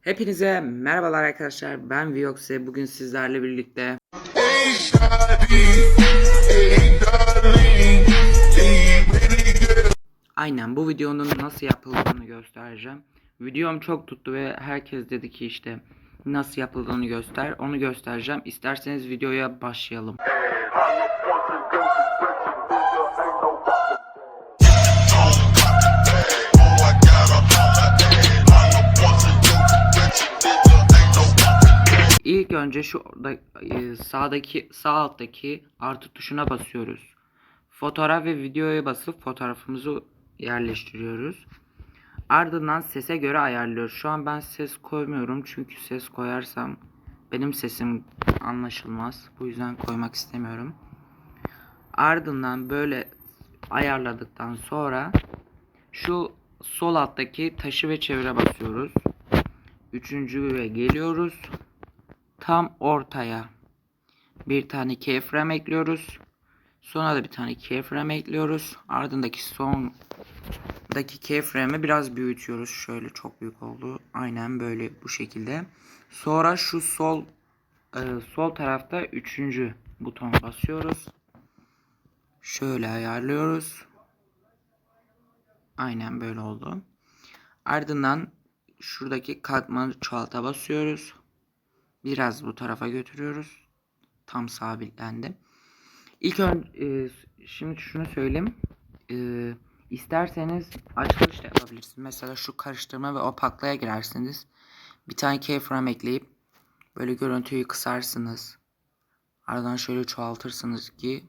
Hepinize merhabalar arkadaşlar. Ben Vioxe. Bugün sizlerle birlikte aynen bu videonun nasıl yapıldığını göstereceğim. Videom çok tuttu ve herkes dedi ki işte nasıl yapıldığını göster. Onu göstereceğim. İsterseniz videoya başlayalım. İlk önce şu e, sağdaki sağ alttaki artı tuşuna basıyoruz. Fotoğraf ve videoya basıp fotoğrafımızı yerleştiriyoruz. Ardından sese göre ayarlıyoruz. Şu an ben ses koymuyorum çünkü ses koyarsam benim sesim anlaşılmaz. Bu yüzden koymak istemiyorum. Ardından böyle ayarladıktan sonra şu sol alttaki taşı ve çevire basıyoruz. Üçüncüye geliyoruz tam ortaya bir tane keyframe ekliyoruz. Sonra da bir tane keyframe ekliyoruz. Ardındaki sondaki keyframe'i biraz büyütüyoruz. Şöyle çok büyük oldu. Aynen böyle bu şekilde. Sonra şu sol e, sol tarafta üçüncü buton basıyoruz. Şöyle ayarlıyoruz. Aynen böyle oldu. Ardından şuradaki katmanı çoğalta basıyoruz. Biraz bu tarafa götürüyoruz. Tam sabitlendi. İlk ön e, şimdi şunu söyleyeyim. E, isterseniz açılış da yapabilirsiniz. Mesela şu karıştırma ve opaklığa girersiniz. Bir tane keyframe ekleyip böyle görüntüyü kısarsınız. Ardından şöyle çoğaltırsınız ki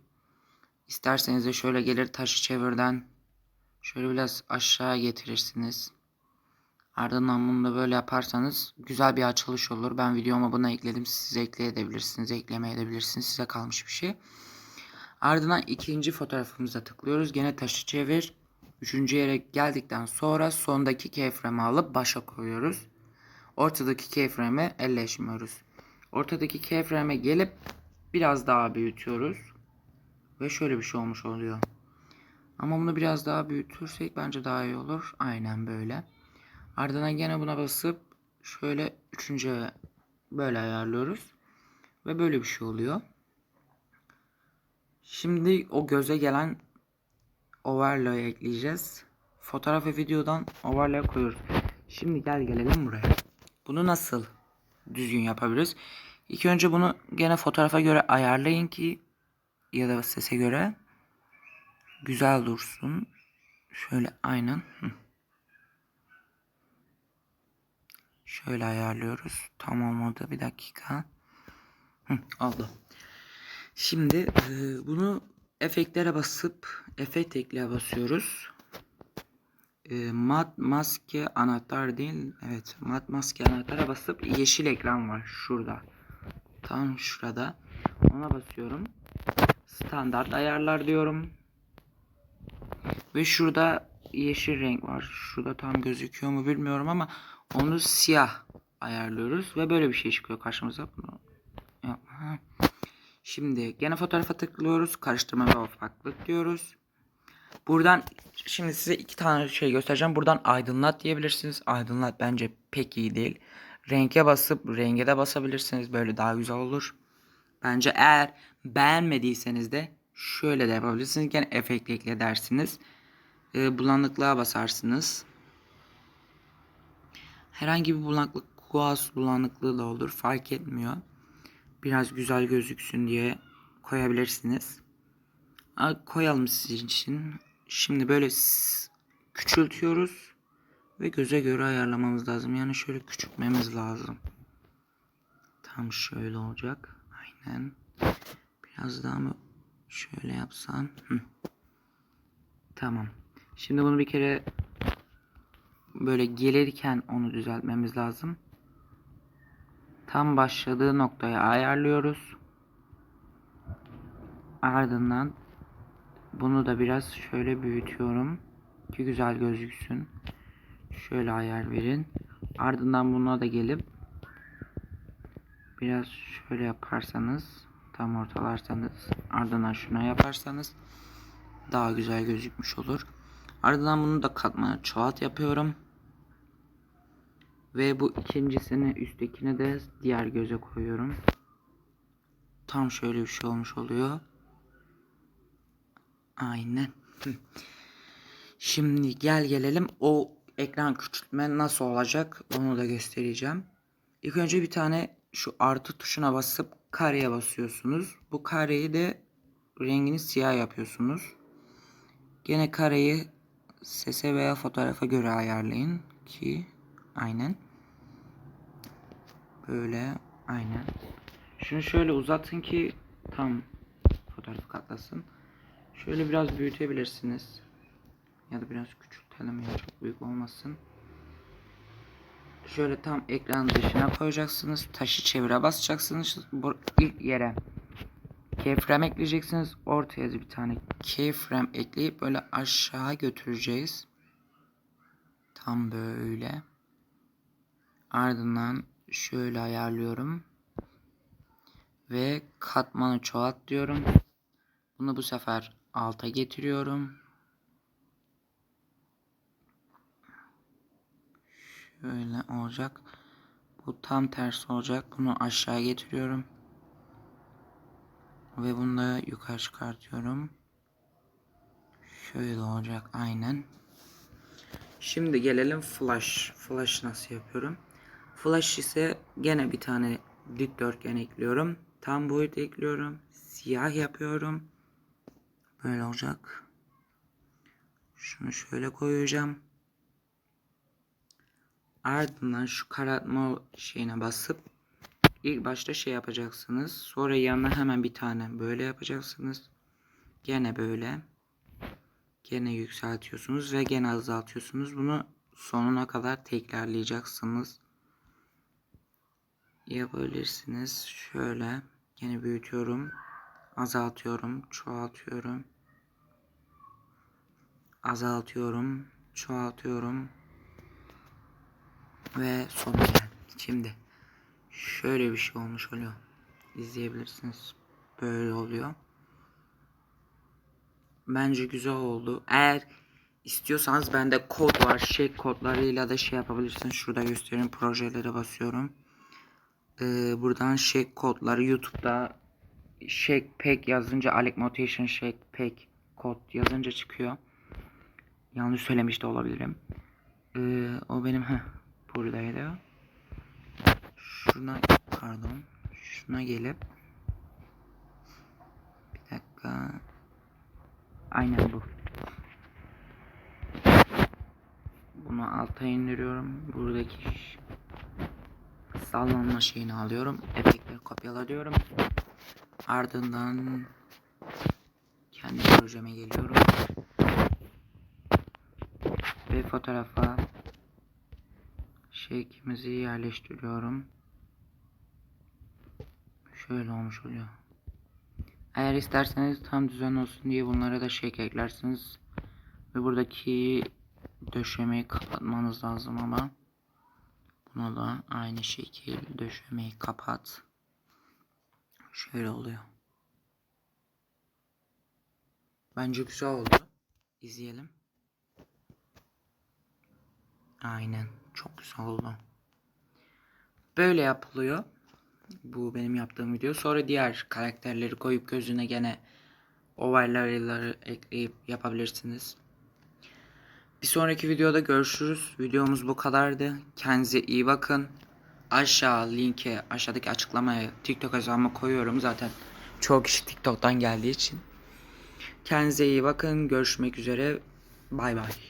isterseniz de şöyle gelir taşı çevirden şöyle biraz aşağı getirirsiniz. Ardından bunu da böyle yaparsanız güzel bir açılış olur. Ben videoma bunu ekledim. Siz ekleyebilirsiniz, eklemeyebilirsiniz. Size kalmış bir şey. Ardından ikinci fotoğrafımıza tıklıyoruz. Gene taşı çevir. Üçüncü yere geldikten sonra sondaki keyframe'i alıp başa koyuyoruz. Ortadaki keyframe'i elleşmiyoruz. Ortadaki keyframe'e gelip biraz daha büyütüyoruz. Ve şöyle bir şey olmuş oluyor. Ama bunu biraz daha büyütürsek bence daha iyi olur. Aynen böyle. Ardından gene buna basıp şöyle üçüncü böyle ayarlıyoruz. Ve böyle bir şey oluyor. Şimdi o göze gelen overlay ekleyeceğiz. Fotoğraf ve videodan overlay koyuyoruz. Şimdi gel gelelim buraya. Bunu nasıl düzgün yapabiliriz? İlk önce bunu gene fotoğrafa göre ayarlayın ki ya da sese göre güzel dursun. Şöyle aynen. Hı. Şöyle ayarlıyoruz. Tam olmadı. Bir dakika. Hı, oldu. Şimdi e, bunu efektlere basıp efekt ekle basıyoruz. E, mat maske anahtar değil. Evet mat maske anahtara basıp yeşil ekran var şurada. Tam şurada. Ona basıyorum. Standart ayarlar diyorum. Ve şurada yeşil renk var. Şurada tam gözüküyor mu bilmiyorum ama onu siyah ayarlıyoruz ve böyle bir şey çıkıyor karşımıza. Bunu. Şimdi gene fotoğrafa tıklıyoruz. Karıştırma ve ufaklık diyoruz. Buradan şimdi size iki tane şey göstereceğim. Buradan aydınlat diyebilirsiniz. Aydınlat bence pek iyi değil. Renge basıp renge de basabilirsiniz. Böyle daha güzel olur. Bence eğer beğenmediyseniz de şöyle de yapabilirsiniz. Gene efekt ekle dersiniz. Ee, bulanıklığa basarsınız. Herhangi bir bulanıklık, kuas bulanıklığı da olur. Fark etmiyor. Biraz güzel gözüksün diye koyabilirsiniz. Koyalım sizin için. Şimdi böyle küçültüyoruz. Ve göze göre ayarlamamız lazım. Yani şöyle küçültmemiz lazım. Tam şöyle olacak. Aynen. Biraz daha mı şöyle yapsam. Hı. Tamam. Şimdi bunu bir kere böyle gelirken onu düzeltmemiz lazım. Tam başladığı noktaya ayarlıyoruz. Ardından bunu da biraz şöyle büyütüyorum ki güzel gözüksün. Şöyle ayar verin. Ardından buna da gelip biraz şöyle yaparsanız tam ortalarsanız ardından şuna yaparsanız daha güzel gözükmüş olur. Ardından bunu da katmana çoğalt yapıyorum. Ve bu ikincisini üsttekine de diğer göze koyuyorum. Tam şöyle bir şey olmuş oluyor. Aynen. Şimdi gel gelelim o ekran küçültme nasıl olacak onu da göstereceğim. İlk önce bir tane şu artı tuşuna basıp kareye basıyorsunuz. Bu kareyi de rengini siyah yapıyorsunuz. Gene kareyi sese veya fotoğrafa göre ayarlayın ki aynen. Böyle aynen. Şunu şöyle uzatın ki tam fotoğrafı katlasın. Şöyle biraz büyütebilirsiniz. Ya da biraz küçültelim ya çok büyük olmasın. Şöyle tam ekran dışına koyacaksınız. Taşı çevire basacaksınız. Bu ilk yere keyframe ekleyeceksiniz. Ortaya bir tane keyframe ekleyip böyle aşağı götüreceğiz. Tam böyle. Ardından şöyle ayarlıyorum. Ve katmanı çoğalt diyorum. Bunu bu sefer alta getiriyorum. Şöyle olacak. Bu tam tersi olacak. Bunu aşağı getiriyorum. Ve bunu da yukarı çıkartıyorum. Şöyle olacak aynen. Şimdi gelelim flash. Flash nasıl yapıyorum? Flash ise gene bir tane dikdörtgen ekliyorum. Tam boyut ekliyorum. Siyah yapıyorum. Böyle olacak. Şunu şöyle koyacağım. Ardından şu karartma şeyine basıp ilk başta şey yapacaksınız. Sonra yanına hemen bir tane böyle yapacaksınız. Gene böyle. Gene yükseltiyorsunuz ve gene azaltıyorsunuz. Bunu sonuna kadar tekrarlayacaksınız. Yapabilirsiniz. Şöyle. Gene büyütüyorum. Azaltıyorum. Çoğaltıyorum. Azaltıyorum. Çoğaltıyorum. Ve sonuna. Şimdi şöyle bir şey olmuş oluyor. İzleyebilirsiniz. Böyle oluyor. Bence güzel oldu. Eğer istiyorsanız bende kod var. Şey kodlarıyla da şey yapabilirsiniz. Şurada göstereyim. Projelere basıyorum. Ee, buradan şey kodları YouTube'da Shake Pack yazınca Alec Motivation Shake Pack kod yazınca çıkıyor. Yanlış söylemiş de olabilirim. Ee, o benim heh, buradaydı. Şuna pardon. Şuna gelip bir dakika. Aynen bu. Bunu alta indiriyorum. Buradaki sallanma şeyini alıyorum. Efektleri kopyalıyorum. Ardından kendi projeme geliyorum. Ve fotoğrafa şeklimizi yerleştiriyorum. Şöyle olmuş oluyor. Eğer isterseniz tam düzen olsun diye bunlara da şey eklersiniz. Ve buradaki döşemeyi kapatmanız lazım ama buna da aynı şekilde döşemeyi kapat. Şöyle oluyor. Bence güzel oldu. İzleyelim. Aynen. Çok güzel oldu. Böyle yapılıyor. Bu benim yaptığım video. Sonra diğer karakterleri koyup gözüne gene ovalları ekleyip yapabilirsiniz. Bir sonraki videoda görüşürüz. Videomuz bu kadardı. Kendinize iyi bakın. Aşağı linke aşağıdaki açıklamaya TikTok hesabımı koyuyorum. Zaten çoğu kişi TikTok'tan geldiği için. Kendinize iyi bakın. Görüşmek üzere. Bay bay.